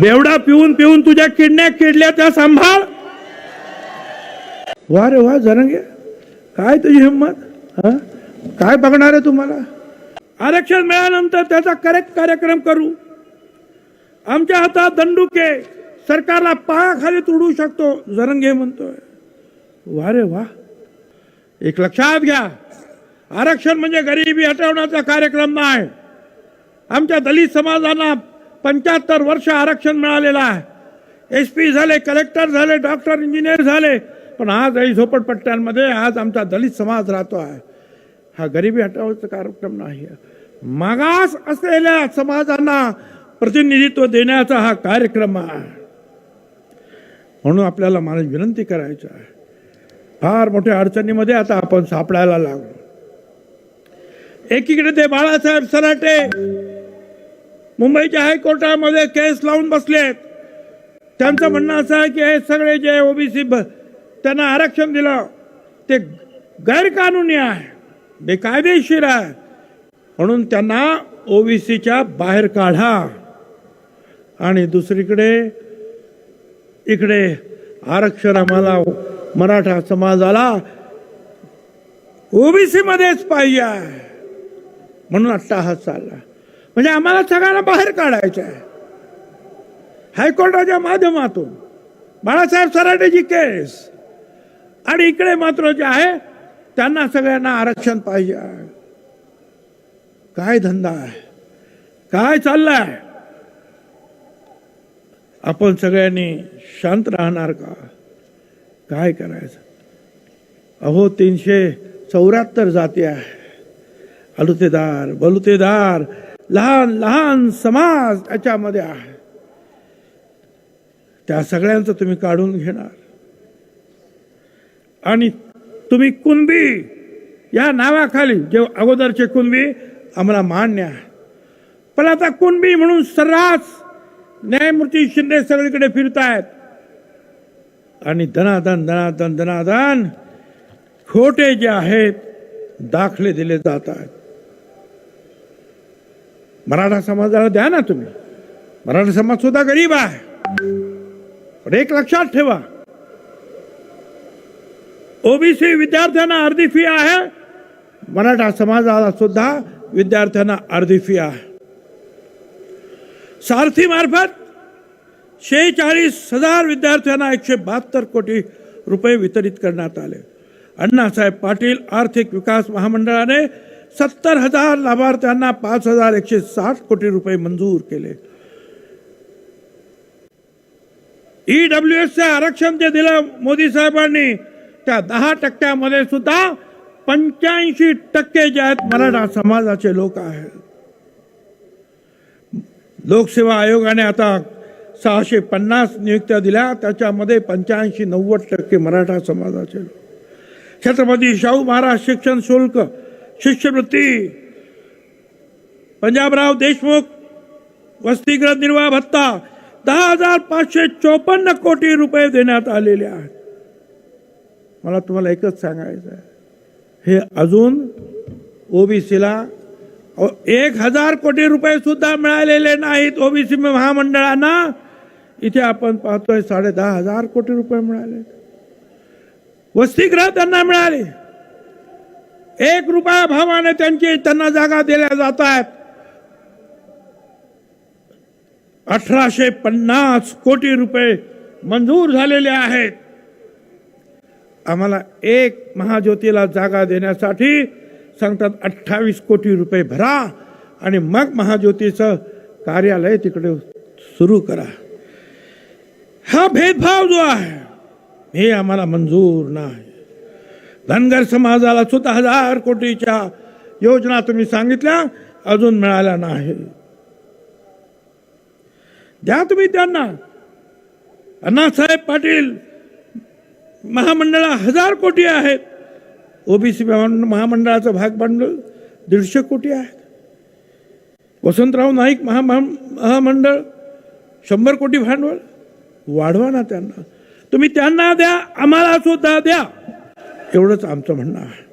बेवडा पिऊन पिऊन तुझ्या किडण्या किडल्या त्या सांभाळ. वा रे वा जरंगे. काय तुझी हिंमत? काय बघणार आहे तुम्हाला? आरक्षण मिळाल्यानंतर त्याचा करेक्ट कार्यक्रम करू. आमच्या हातात दंडुके. सरकारला पायाखाली तुडू शकतो जरंगे म्हणतोय. वा रे वा. एक लक्षात घ्या. आरक्षण म्हणजे गरिबी हटवण्याचा कार्यक्रम नाही. आमच्या दलित समाजाला पंच्याहत्तर वर्ष आरक्षण मिळालेलं आहे. एस पी झाले कलेक्टर झाले डॉक्टर इंजिनियर झाले. पण आज आई झोपडपट्ट्यांमध्ये आज आमचा दलित समाज राहतो आहे. हा गरिबी हटवण्याचा कार्यक्रम नाही आहे. मागास असलेल्या समाजांना प्रतिनिधित्व देण्याचा हा कार्यक्रम आहे. म्हणून आपल्याला मला विनंती करायची आहे. फार मोठ्या अडचणीमध्ये आता आपण सापडायला लागलो. एकीकडे ते बाळासाहेब सराटे मुंबईच्या हायकोर्टामध्ये केस लावून बसले आहेत त्यांचं म्हणणं असं आहे की हे सगळे जे ओबीसी त्यांना आरक्षण दिलं ते गैरकानूनी आहे बेकायदेशीर आहे. म्हणून त्यांना ओबीसीच्या बाहेर काढा. आणि दुसरीकडे इकडे आरक्षण आम्हाला मराठा समाजाला ओबीसीमध्येच पाहिजे आहे. म्हणून अट्टाहास चालला. म्हणजे आम्हाला सगळ्यांना बाहेर काढायचं आहे. हायकोर्टाच्या माध्यमातून बाळासाहेब सराटेची केस. आणि इकडे मात्र जे आहे त्यांना सगळ्यांना आरक्षण पाहिजे. काय धंदा आहे? काय चाललाय? आपण सगळ्यांनी शांत राहणार का? काय करायचं? अहो तीनशे चौऱ्याहत्तर जाती आहे. अलुतेदार बलुतेदार लहान लहान समाज त्याच्यामध्ये आहे. त्या सगळ्यांचं तुम्ही काढून घेणार. आणि तुम्ही कुणबी या नावाखाली जे अगोदरचे कुणबी आम्हाला मान्य आहे. पण आता कुणबी म्हणून सर्रास न्यायमूर्ती शिंदे सगळीकडे फिरतायत. आणि दनादन दनादन दनादन खोटे जे आहेत दाखले दिले जात आहेत मराठा समाजाला द्या ना तुम्ही. मराठा समाज सुद्धा गरीब आहे. पण एक लक्षात ठेवा. ओबीसी विद्यार्थ्यांना अर्धी फी आहे. मराठा समाजाला सुद्धा विद्यार्थ्यांना अर्धी फी आहे. सारथी मार्फत शेहेचाळीस हजार विद्यार्थ्यांना एकशे बहात्तर कोटी रुपये वितरित करण्यात आले. अण्णासाहेब पाटील आर्थिक विकास महामंडळाने सत्तर हजार लाभार्थ्यांना पाच हजार एकशे साठ कोटी रुपये मंजूर केले. ईडब्ल्यू एसचे आरक्षण जे दिलं मोदी साहेबांनी त्या दहा टक्क्यामध्ये सुद्धा पंच्याऐंशी टक्के जे आहेत मराठा समाजाचे लोक आहेत. लोकसेवा आयोगाने आता सहाशे पन्नास नियुक्त्या दिल्या त्याच्यामध्ये पंच्याऐंशी नव्वद टक्के मराठा समाजाचे लोक. छत्रपती शाहू महाराज शिक्षण शुल्क शिष्यवृत्ती। पंजाबराव देशमुख वसतिगृह निर्वाह भत्ता दहा हजार पाचशे चोपन्न कोटी रुपये देण्यात आलेले आहेत. मला तुम्हाला एकच सांगायचं आहे. हे अजून ओबीसीला एक हजार कोटी रुपये सुद्धा मिळालेले नाहीत ओबीसी महामंडळांना. इथे आपण पाहतोय साडे दहा हजार कोटी रुपये मिळाले वसतिगृह त्यांना मिळाले. एक रुपया भावाने त्यांची त्यांना जागा दिल्या जात आहेत अठराशे पन्नास कोटी रुपये मंजूर झालेले आहेत. आम्हाला एक महाज्योतीला जागा देण्यासाठी सांगतात अठ्ठावीस कोटी रुपये भरा आणि मग महाज्योतीचं कार्यालय तिकडे सुरू करा. हा भेदभाव जो आहे हे आम्हाला मंजूर नाही. धनगर समाजाला सुद्धा हजार कोटीच्या योजना तुम्ही सांगितल्या अजून मिळाल्या नाही. द्या तुम्ही त्यांना. अण्णासाहेब पाटील महामंडळा हजार कोटी आहेत. ओबीसी महामंडळाचं भाग भांडवल दीडशे कोटी आहेत. वसंतराव नाईक महा महामंडळ शंभर कोटी भांडवल. वाढवा ना त्यांना. तुम्ही त्यांना द्या आम्हाला सुद्धा द्या. एवढंच आमचं म्हणणं आहे.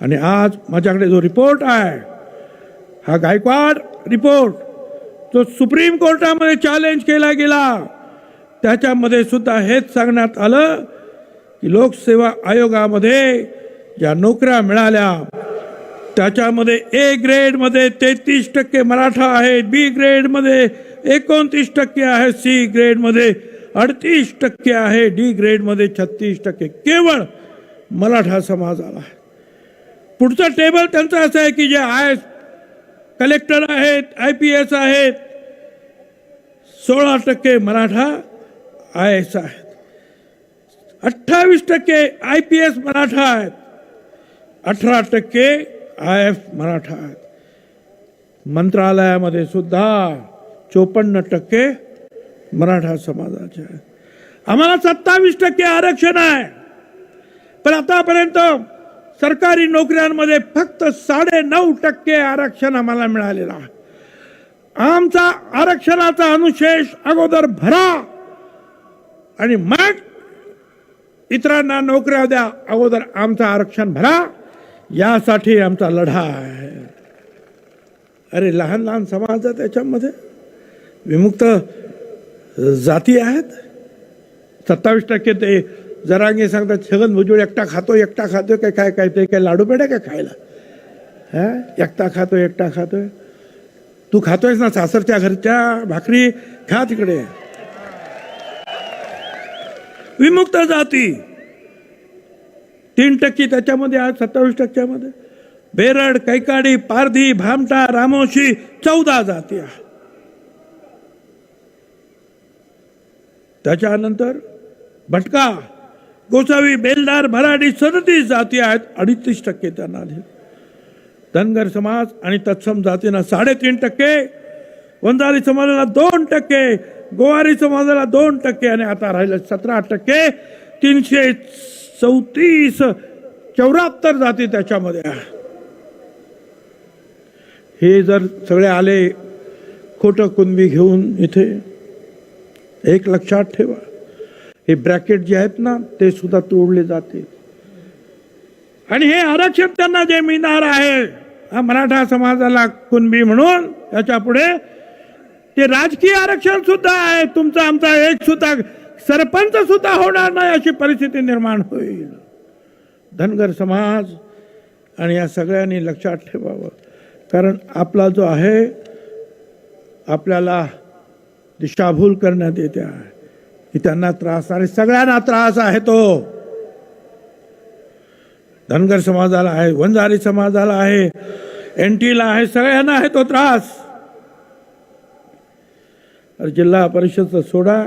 आणि आज माझ्याकडे जो रिपोर्ट आहे हा गायकवाड रिपोर्ट जो सुप्रीम कोर्टामध्ये चॅलेंज केला गेला. त्याच्यामध्ये सुद्धा हेच सांगण्यात आलं की लोकसेवा आयोगामध्ये ज्या नोकऱ्या मिळाल्या त्याच्यामध्ये ए ग्रेडमध्ये तेहतीस टक्के मराठा आहेत बी ग्रेडमध्ये एकोणतीस टक्के आहे सी ग्रेडमध्ये अडतीस टक्के आहे डी ग्रेडमध्ये छत्तीस टक्के. केवळ मराठा समाजाला आहे. पुढचं टेबल त्यांचं असं आहे की जे आय कलेक्टर आहेत आय पी एस आहेत सोळा टक्के मराठा आय एस आहेत. अठ्ठावीस टक्के आय पी एस मराठा आहेत. अठरा टक्के आय एफ मराठा आहेत. मंत्रालयामध्ये सुद्धा चोपन्न टक्के मराठा समाजाचे आहेत. आम्हाला सत्तावीस टक्के आरक्षण आहे. पण आतापर्यंत सरकारी नोकऱ्यांमध्ये फक्त साडे नऊ टक्के आरक्षण आम्हाला मिळालेलं आहे. आमचा आरक्षणाचा अनुशेष अगोदर भरा आणि मग इतरांना नोकऱ्या द्या अगोदर आमचं आरक्षण भरा. यासाठी आमचा लढा आहे. अरे लहान लहान समाज त्याच्यामध्ये. विमुक्त जाती आहेत. सत्तावीस टक्के ते जरांगे सांगतात छगन भुजबळ एकटा खातो एकटा खातोय काय काय काय ते काय लाडू पेढ्या काय खायला? हा? एकटा खातोय एकटा खातोय. तू खातोयस ना सासरच्या घरच्या भाकरी? खा तिकडे. विमुक्त जाती. तीन टक्के त्याच्यामध्ये आज सत्तावीस टक्क्यामध्ये. बेरड कैकाडी पारधी भामटा रामोशी चौदा जाती त्याच्यानंतर भटका गोसावी बेलदार भराडी सदतीस जाती आहेत. अडतीस टक्के त्यांना आले. धनगर समाज आणि तत्सम जातींना साडेतीन टक्के. वंजारी समाजाला दोन टक्के. गोवारी समाजाला दोन टक्के. आणि आता राहिलं सतरा टक्के. तीनशे चौतीस चौऱ्याहत्तर जाती त्याच्यामध्ये हे जर सगळे आले खोटं कुणबी घेऊन इथे एक लक्षात ठेवा. हे ब्रॅकेट जे आहेत ना ते सुद्धा तोडले जाते. आणि हे आरक्षण त्यांना जे मिळणार आहे हा मराठा समाजाला कुणबी म्हणून त्याच्या पुढे ते राजकीय आरक्षण सुद्धा आहे. तुमचा आमचा एक सुद्धा सरपंच सुद्धा होणार नाही अशी परिस्थिती निर्माण होईल. धनगर समाज आणि या सगळ्यांनी लक्षात ठेवावं. कारण आपला जो आहे आपल्याला दिशाभूल करण्यात येते आहे. की त्यांना त्रास आणि सगळ्यांना त्रास आहे तो. धनगर समाजाला आहे वंजारी समाजाला आहे एनटीला आहे सगळ्यांना आहे तो त्रास. जिल्हा परिषद सोडा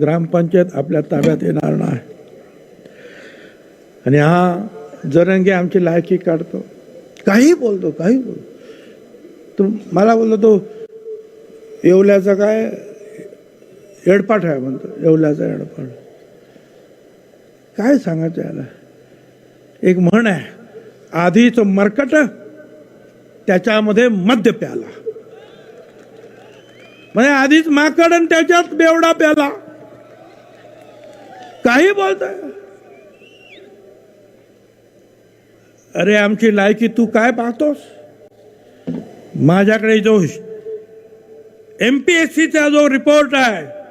ग्रामपंचायत आपल्या ताब्यात येणार नाही. आणि हा जरंगे आमची लायकी काढतो. काही बोलतो काही बोलतो. तो मला बोललो तो येवल्याचा काय? एडपाठ आहे म्हणतो येवल्याचा एडपाठ काय सांगायचं याला? एक म्हण आहे आधीच मरकट त्याच्यामध्ये मद्य प्याला. म्हणजे आधीच माकड आणि त्याच्यात बेवडा प्याला. काही बोलताय? अरे आमची लायकी तू काय पाहतोस? माझ्याकडे जो सीचा जो रिपोर्ट आहे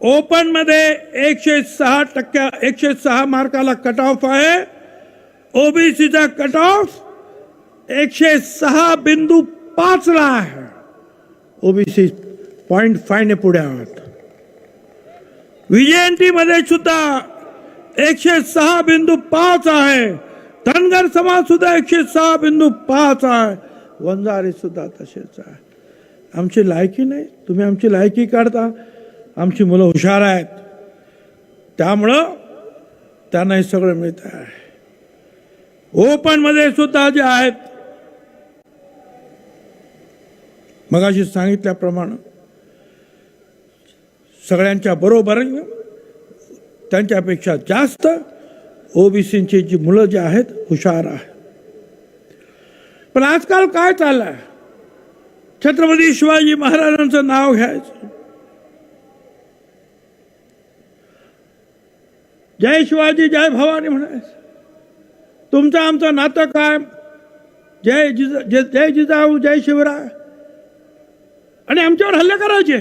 ओपन मध्ये एकशे सहा टक्क्या एकशे सहा मार्काला कट ऑफ़ आहे ओबीसीचा कट ऑफ़ एकशे सहा बिंदू पाच आहे ओबीसी पॉइंट फाय ने पुढे आहात व्हीजेएनटी मध्ये सुद्धा एकशे सहा बिंदू पाच आहे धनगर समाज सुद्धा एकशे सहा बिंदू पाच आहे वंजारी सुद्धा तसेच आहे आमची लायकी नाही, तुम्ही आमची लायकी काढता आमची मुलं हुशार आहेत. त्यामुळं त्यांना हे सगळं मिळत आहे. ओपनमध्ये सुद्धा जे आहेत मगाशी सांगितल्याप्रमाणे सगळ्यांच्या बरोबर त्यांच्यापेक्षा जास्त ओबीसींची जी मुलं जी आहेत हुशार आहे पण आजकाल काय चाललंय? छत्रपती शिवाजी महाराजांचं नाव घ्यायचं. जय शिवाजी जय भवानी म्हणायचं तुमचं आमचं नातं काय? जय जिजा जय जय जिजाऊ जय शिवराय. आणि आमच्यावर हल्ले करायचे.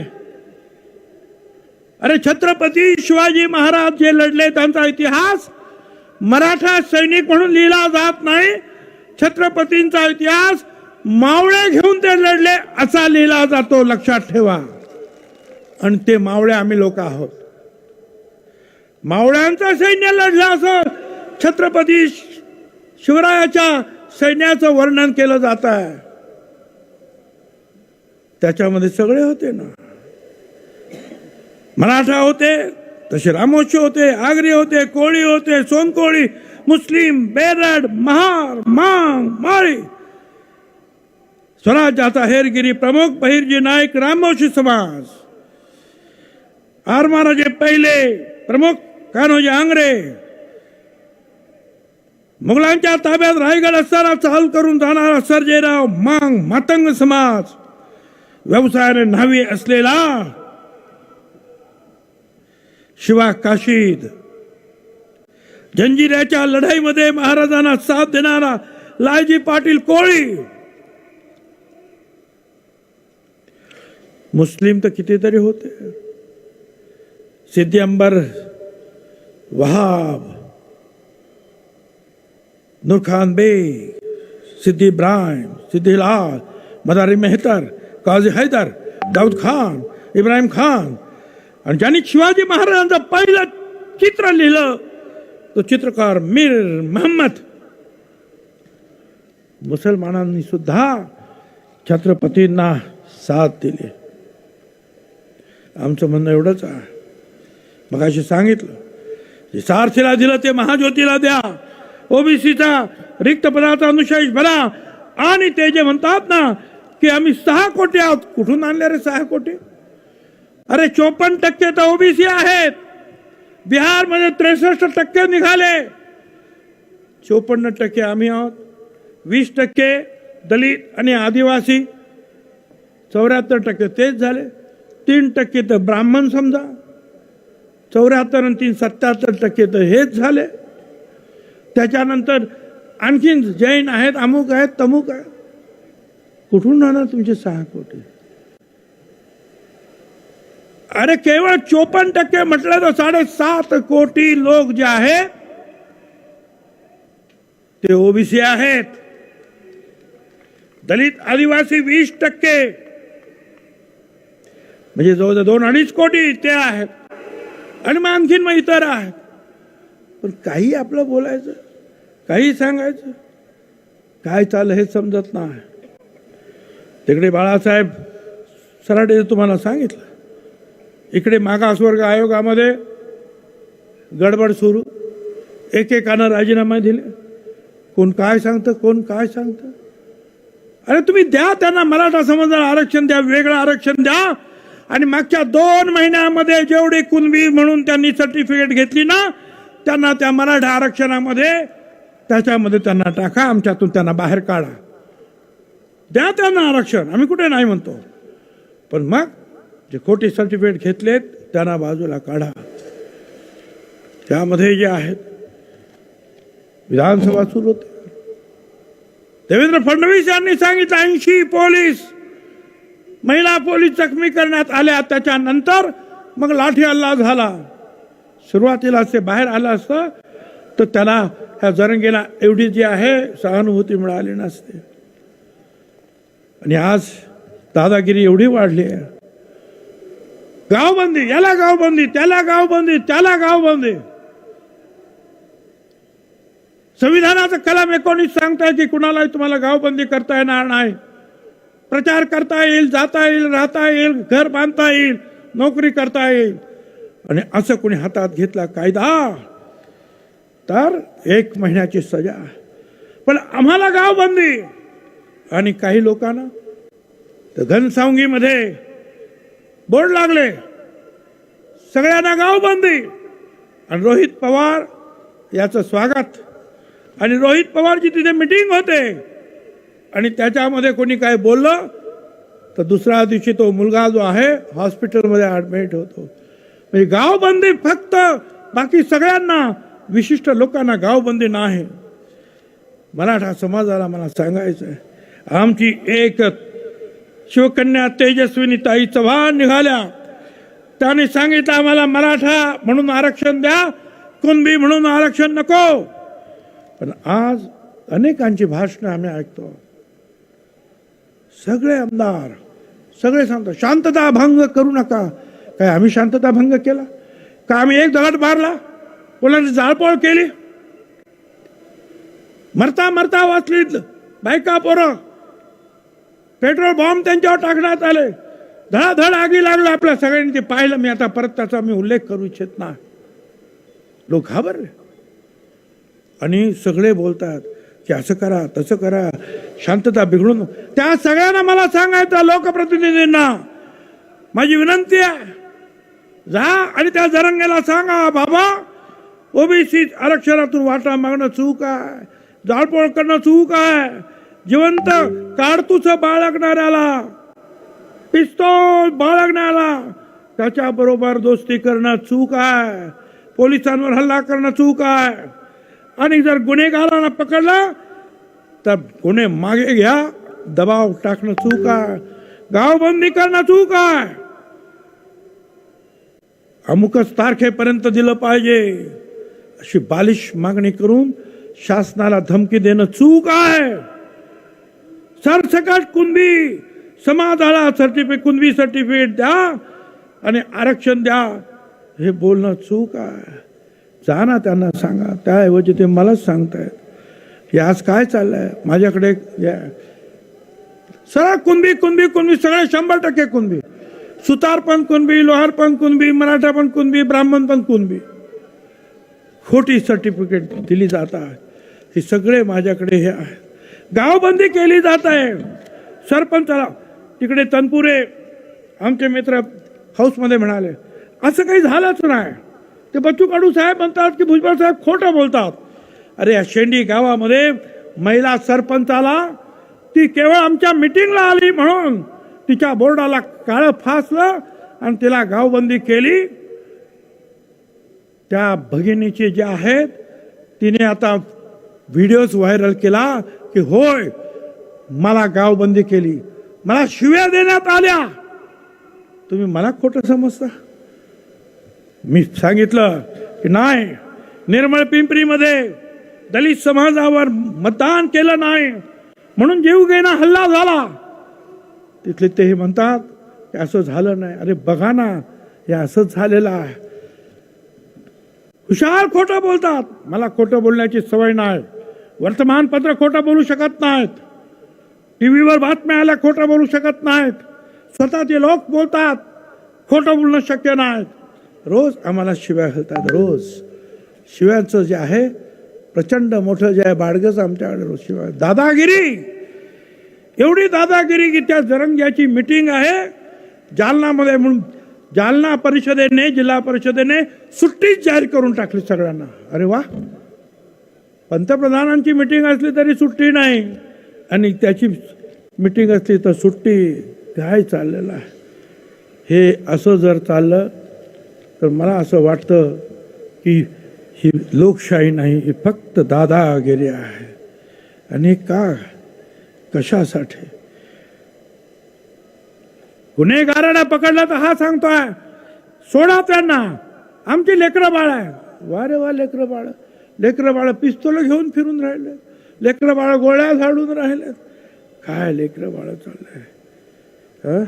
अरे छत्रपती शिवाजी महाराज जे लढले त्यांचा इतिहास मराठा सैनिक म्हणून लिहिला जात नाही. छत्रपतींचा इतिहास मावळे घेऊन ते लढले असा लिहिला जातो लक्षात ठेवा. आणि ते मावळे आम्ही लोक आहोत. मावळ्यांचं सैन्य लढलं असं छत्रपती शिवरायाच्या सैन्याचं वर्णन केलं जात आहे. त्याच्यामध्ये सगळे होते ना. मराठा होते तसे रामोशी होते आगरी होते कोळी होते सोनकोळी मुस्लिम बेरड महार मांग माळी. स्वराज्याचा हेरगिरी प्रमुख बहिर्जी नाईक रामोशी समाज. आरमाराजे पहिले प्रमुख कान्होजी आंग्रे. मुघलांच्या ताब्यात रायगड असताना चाल करून जाणारा सर्जेराव मांग मातंग समाज. व्यवसायाने न्हावी असलेला शिवा काशीद. जंजिऱ्याच्या लढाईमध्ये महाराजांना साथ देणारा लालजी पाटील कोळी. मुस्लिम तर कितीतरी होते. सिद्धी अंबर वहाब नूरखान बे सिद्धी इब्राहिम सिद्धी लाल मदारी मेहतर काझी हैदर दाऊद खान इब्राहिम खान आणि ज्यांनी शिवाजी महाराजांचं पहिलं चित्र लिहिलं तो चित्रकार मीर महम्मद. मुसलमानांनी सुद्धा छत्रपतींना साथ दिली. आमचं म्हणणं एवढंच आहे. मग अशी सांगितलं. जे सारथीला दिलं ते महाज्योतीला द्या. ओबीसीचा रिक्त पदाचा अनुशेष भरा. आणि ते जे म्हणतात ना की आम्ही सहा कोटी आहोत. कुठून आणले रे सहा कोटी? अरे चोपन्न टक्के तर ओबीसी आहेत. बिहारमध्ये त्रेसष्ट टक्के निघाले. चोपन्न टक्के आम्ही आहोत. वीस टक्के दलित आणि आदिवासी. चौऱ्याहत्तर टक्के तेच झाले. तीन टक्के तर ब्राह्मण समजा. चौऱ्याहत्तर आणि तीन सत्याहत्तर टक्के तर हेच झाले. त्याच्यानंतर आणखीन जैन आहेत अमुक आहेत तमुक आहेत. कुठून राहणार तुमचे सहा कोटी? अरे केवळ चोपन्न टक्के म्हटलं तर साडेसात कोटी लोक जे आहेत ते ओबीसी आहेत. दलित आदिवासी वीस टक्के. म्हणजे जवळजवळ दोन अडीच कोटी ते आहेत. आणि मग आणखीन मग इतर आहेत. पण काही आपलं बोलायचं काही सांगायचं काय चाललं हे समजत नाही. तिकडे बाळासाहेब सराडे तुम्हाला सांगितलं. इकडे मागासवर्ग आयोगामध्ये गडबड सुरू. एकेकानं राजीनामा दिले. कोण काय सांगतं कोण काय सांगतं? अरे तुम्ही द्या त्यांना मराठा समाजाला आरक्षण द्या वेगळं आरक्षण द्या. आणि मागच्या दोन महिन्यामध्ये जेवढे कुणबी म्हणून त्यांनी सर्टिफिकेट घेतली ना त्यांना त्या मराठा आरक्षणामध्ये त्याच्यामध्ये त्यांना टाका आमच्यातून त्यांना बाहेर काढा. द्या त्यांना आरक्षण आम्ही कुठे नाही म्हणतो. पण मग जे खोटे सर्टिफिकेट घेतलेत त्यांना बाजूला काढा. त्यामध्ये जे आहेत विधानसभा सुरू होते. देवेंद्र फडणवीस यांनी सांगितलं ऐंशी पोलीस महिला पोलीस जखमी करण्यात आल्या त्याच्यानंतर मग लाठी हल्ला झाला. सुरुवातीला ते बाहेर आलं असतं तर त्याला ह्या जरंगीला एवढी जी आहे सहानुभूती मिळाली नसते. आणि आज दादागिरी एवढी वाढली आहे. गावबंदी याला गावबंदी त्याला गावबंदी त्याला गावबंदी. संविधानाचं कलम एकोणीस सांगताय की कुणालाही तुम्हाला गावबंदी करता येणार नाही. प्रचार करता येईल जाता येईल राहता येईल घर बांधता येईल नोकरी करता येईल. आणि असं कोणी हातात घेतला कायदा तर एक महिन्याची सजा. पण आम्हाला गाव बंदी आणि काही लोकांना तर घनसावंगीमध्ये बोर्ड लागले. सगळ्यांना गाव बंदी आणि रोहित पवार याचं स्वागत. आणि रोहित पवारची तिथे मिटिंग होते. आणि त्याच्यामध्ये कोणी काय बोललं तर दुसऱ्या दिवशी तो मुलगा जो आहे हॉस्पिटलमध्ये ॲडमिट होतो. म्हणजे गावबंदी फक्त बाकी सगळ्यांना विशिष्ट लोकांना गावबंदी नाही. मराठा समाजाला मला सांगायचं आहे आमची एक शिवकन्या तेजस्विनी ताई चव्हाण निघाल्या. त्याने सांगितलं आम्हाला मराठा म्हणून आरक्षण द्या कुणबी म्हणून आरक्षण नको. पण आज अनेकांची भाषणं आम्ही ऐकतो. सगळे आमदार सगळे सांगतात शांतता भंग करू नका. काय आम्ही शांतता भंग केला? का आम्ही एक दगड मारला? कोणाची जाळपोळ केली? मरता मरता वाचली बायका पोरं. पेट्रोल बॉम्ब त्यांच्यावर टाकण्यात आले. धडाधड आगी लागलं आपल्या सगळ्यांनी ते पाहिलं. मी आता परत त्याचा मी उल्लेख करू इच्छित नाही. लोक घाबरले. आणि सगळे बोलतात की असं करा तसं करा शांतता बिघडून. त्या सगळ्यांना मला सांगायचं लोकप्रतिनिधींना माझी विनंती आहे जा आणि त्या जरंगेला सांगा बाबा ओबीसी आरक्षणातून वाटा मागणं चूक आहे जाळपोळ करणं चूक आहे जिवंत काडतुस बाळगणाऱ्याला पिस्तोल बाळगणाऱ्याला त्याच्या बरोबर दोस्ती करणं चूक आहे पोलिसांवर हल्ला करणं चूक आहे. आणि जर गुन्हेगारांना पकडलं तर गुन्हे मागे घ्या. दबाव टाकणं चूक आहे. गावबंदी करणं चूक आहे. अमुकच तारखेपर्यंत दिलं पाहिजे. अशी बालिश मागणी करून शासनाला धमकी देणं चूक आहे. सरसकट कुणबी समाजाला सर्टिफिकेट कुणबी सर्टिफिकेट द्या आणि आरक्षण द्या. हे बोलणं चूक आहे. जा ना त्यांना सांगा. त्याऐवजी ते मलाच सांगतायत. हे आज काय चाललंय? माझ्याकडे या सरळ कुणबी कुणबी कुणबी सगळे शंभर टक्के कुणबी. सुतार पण कुणबी लोहार पण कुणबी मराठा पण कुणबी ब्राह्मण पण कुणबी. खोटी सर्टिफिकेट दिली जात आहे. हे सगळे माझ्याकडे हे आहे. गावबंदी केली जात आहे. सरपंचाला तिकडे तनपुरे आमचे मित्र हाऊसमध्ये म्हणाले असं काही झालंच नाही. ते बच्चू कडू साहेब म्हणतात की भुजबळ साहेब खोटं बोलतात. अरे या शेंडी गावामध्ये महिला सरपंचाला ती केवळ आमच्या मिटिंगला आली म्हणून तिच्या बोर्डाला काळं फासलं आणि तिला गावबंदी केली. त्या भगिनीचे जे आहेत तिने आता व्हिडिओज व्हायरल केला की होय मला गावबंदी केली. मला शिव्या देण्यात आल्या. तुम्ही मला खोटं समजता? मी सांगितलं की नाही निर्मळ पिंपरीमध्ये दलित समाजावर मतदान केलं नाही म्हणून जीवघेणा हल्ला झाला. तिथले ते हे म्हणतात की असं झालं नाही. अरे बघा ना हे असंच झालेलं आहे. हुशार खोटं बोलतात. मला खोटं बोलण्याची सवय नाही. वर्तमानपत्र खोटं बोलू शकत नाहीत. टी व्हीवर बातम्या आल्या खोटं बोलू शकत नाहीत. स्वतःचे लोक बोलतात खोटं बोलणं शक्य नाहीत. रोज आम्हाला शिव्या घालतात रोज. शिव्यांचं जे आहे प्रचंड मोठं जे आहे बाडगंच आमच्याकडे रोज शिवाय दादागिरी! एवढी दादागिरी की त्या जरंग्याची मिटिंग आहे जालनामध्ये म्हणून जालना परिषदेने जिल्हा परिषदेने सुट्टीच जाहीर करून टाकली सगळ्यांना. अरे वा! पंतप्रधानांची मिटिंग असली तरी सुट्टी नाही. आणि त्याची मिटिंग असली तर सुट्टी. काय चाललेलं आहे? हे असं जर चाललं तर मला असं वाटतं की ही लोकशाही नाही ही फक्त दादागिरी आहे. आणि का? कशासाठी? गुन्हेगारांना पकडला तर हा सांगतोय सोडा त्यांना. आमची लेकरं बाळ आहे. वा रे वा लेकरं बाळ. लेकरं बाळ पिस्तोल घेऊन फिरून राहिले. लेकरं बाळ गोळ्या झाडून राहिले. काय लेकरं बाळ चाललंय?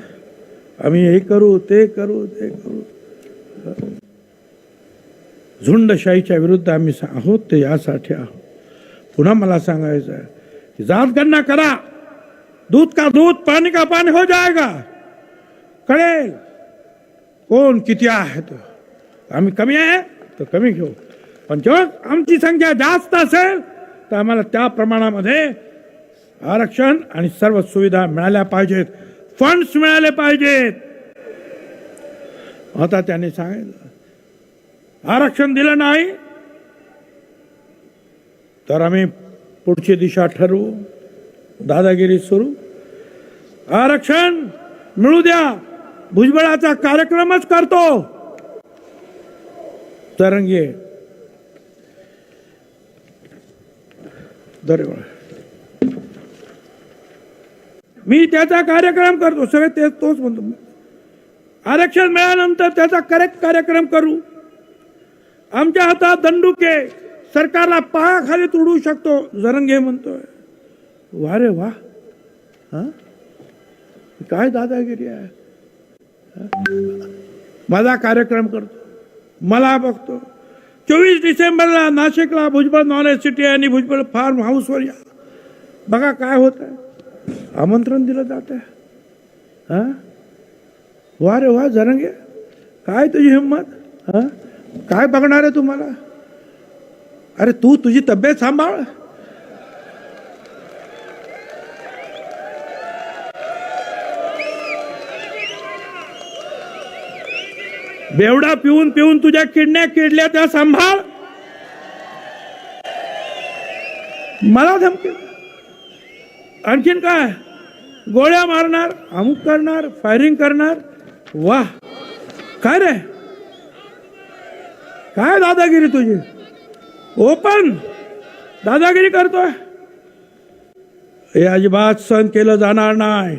आम्ही हे करू ते करू ते करू. झुंडशाहीच्या विरुद्ध आम्ही आहोत ते यासाठी आहोत. पुन्हा मला सांगायचं आहे की जात गणना करा. दूध का दूध पाणी का पाणी हो जाएगा. कळेल. कोण किती आहे तो आम्ही कमी आहे तर कमी घेऊ. पण जेव्हा आमची संख्या जास्त असेल तर आम्हाला त्या प्रमाणामध्ये आरक्षण आणि सर्व सुविधा मिळाल्या पाहिजेत. फंड्स मिळाले पाहिजेत. आता त्यांनी सांगितलं आरक्षण दिलं नाही तर आम्ही पुढची दिशा ठरवू दादागिरी सुरू. आरक्षण मिळू द्या भुजबळाचा कार्यक्रमच करतो. तरंगे दरेवाळ मी त्याचा कार्यक्रम करतो सगळे तेच तोच म्हणतो. आरक्षण मिळाल्यानंतर त्याचा करेक्ट कार्यक्रम करू. आमच्या हातात दंडुके सरकारला पायाखाली तुडू शकतो जरंगे म्हणतोय. वा रे वा काय दादागिरी आहे? माझा कार्यक्रम करतो. मला बघतो. चोवीस डिसेंबरला नाशिकला भुजबळ नॉलेज सिटी आणि भुजबळ फार्म हाऊसवर या. बघा काय होत आहे आमंत्रण दिलं जात आहे हा? वा रे वा जरंगे. काय तुझी हिंमत हा? काय बघणार आहे तुम्हाला? अरे तू तुझी तब्येत सांभाळ. बेवडा पिऊन पिऊन तुझ्या किडण्या किडल्या त्या सांभाळ. मला धमकी. आणखीन काय? गोळ्या मारणार अमुक करणार फायरिंग करणार. वा. काय रे? काय दादागिरी तुझी? ओपन दादागिरी करतोय. हे अजिबात सहन केलं जाणार नाही.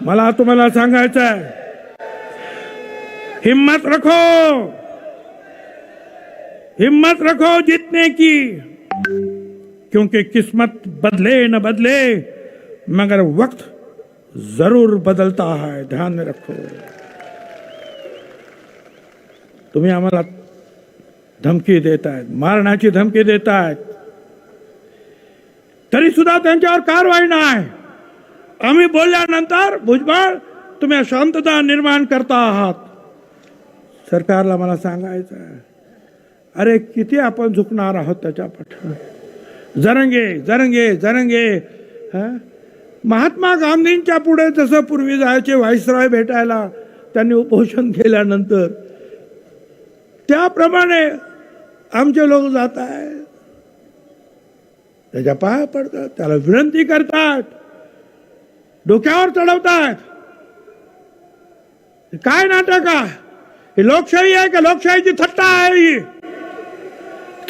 मला तुम्हाला सांगायचं आहे हिम्मत रखो. हिम्मत रखो जीतने की. क्योंकि किस्मत बदले न बदले मगर वक्त जरूर बदलता है ध्यान में रखो। तुम्ही आम्हाला धमकी देत आहेत मारण्याची धमकी देत आहेत तरी सुद्धा त्यांच्यावर कारवाई नाही आम्ही बोलल्यानंतर भुजबळ तुम्ही अशांतता निर्माण करता आहात। सरकारला मला सांगायचं आहे अरे किती आपण झुकणार आहोत त्याच्या पाठ जरंगे जरंगे जरंगे हा? महात्मा गांधींच्या पुढे जसं पूर्वी जायचे व्हाईसरॉय भेटायला त्यांनी उपोषण केल्यानंतर त्याप्रमाणे आमचे लोक जात आहेत. त्याच्या पाया पडतात त्याला विनंती करतात. डोक्यावर चढवतात. काय नाटक आहे? ही लोकशाही आहे का? लोकशाहीची थट्टा आहे ही.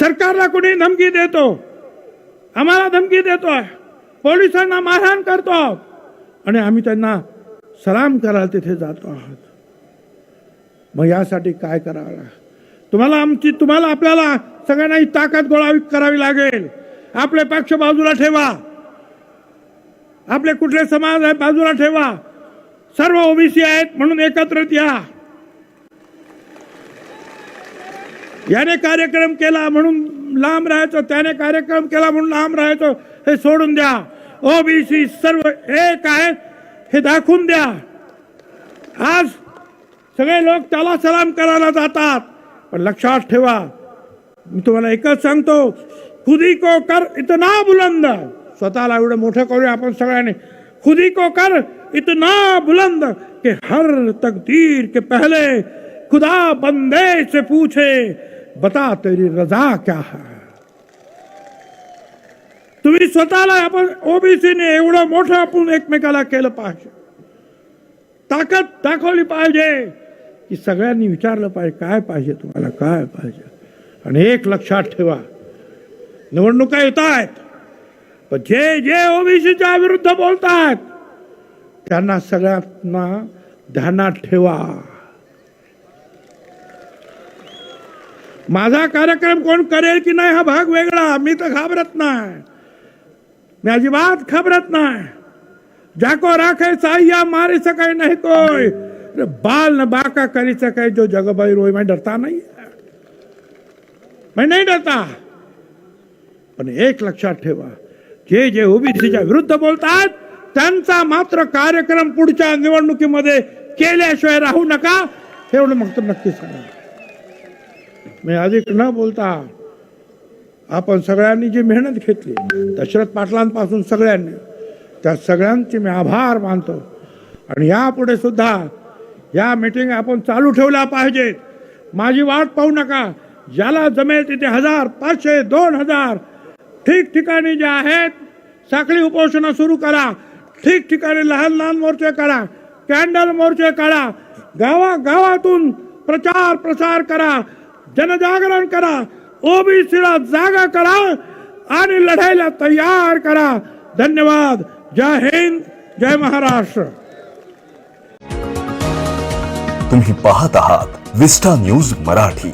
सरकारला कुणी धमकी देतो? आम्हाला धमकी देतोय. पोलिसांना मारहाण करतो आहोत. आणि आम्ही त्यांना सलाम करायला तिथे जातो आहोत. मग यासाठी काय करावं तुम्हाला आमची तुम्हाला आपल्याला सगळ्यांना ही ताकद गोळा करावी लागेल. आपले पक्ष बाजूला ठेवा. आपले कुठले समाज आहे बाजूला ठेवा. सर्व ओबीसी आहेत म्हणून एकत्रित या. याने कार्यक्रम केला म्हणून लांब राहायचं त्याने कार्यक्रम केला म्हणून लांब राहायचं. हे सोडून द्या. ओबीसी सर्व एक आहेत, हे दाखवून द्या. आज सगळे लोक त्याला सलाम करायला जातात. पण लक्षात ठेवा, मी तुम्हाला एकच सांगतो खुदी को कर इतना बुलंद. स्वतःला एवढं मोठं करूया आपण सगळ्यांनी. खुदी को कर इतना बुलंद, कि हर तकदीर के पहले खुदा बंदे से पूछे, बता तेरी रजा क्या है? तुम्ही स्वतःला आपण ओबीसीने एवढं मोठं आपण एकमेकाला केलं पाहिजे. ताकद दाखवली पाहिजे. की सगळ्यांनी विचारलं पाहिजे काय पाहिजे तुम्हाला काय पाहिजे? आणि एक लक्षात ठेवा. निवडणुका येत आहेत पण जे जे ओबीसीच्या विरुद्ध बोलतात त्यांना सगळ्यांना ध्यानात ठेवा. माझा कार्यक्रम कोण करेल की नाही हा भाग वेगळा मी तर घाबरत नाही. मी अजिबात खबरत नाही. जाको राखे साहिया मारे सकाय नहीं कोई. रे बाल न बाका करी सके जो जग भाई रोई मैं डरता नहीं है. मैं नहीं डरता. पण एक लक्षात ठेवा. जे जे ओबीसीच्या विरुद्ध बोलतात त्यांचा मात्र कार्यक्रम पुढच्या निवडणुकीमध्ये केल्याशिवाय राहू नका. एवढं मग तर नक्की सांगा मी अधिक न बोलता आपण सगळ्यांनी जी मेहनत घेतली दशरथ पाटलांपासून सगळ्यांनी त्या सगळ्यांचे मी आभार मानतो. आणि यापुढे सुद्धा या मीटिंग आपण चालू ठेवल्या पाहिजेत. माझी वाट पाहू नका. ज्याला जमेल तिथे हजार पाचशे दोन हजार. ठिकठिकाणी जे आहेत साखळी उपोषणं सुरू करा. ठिकठिकाणी लहान लहान मोर्चे काढा. कॅन्डल मोर्चे काढा. गावा गावातून प्रचार प्रसार करा. जनजागरण करा. ओबीसीला जागा करा आणि लढायला तयार करा. धन्यवाद. जय हिंद जय महाराष्ट्र. तुम्ही पाहत आहात विस्टा न्यूज मराठी.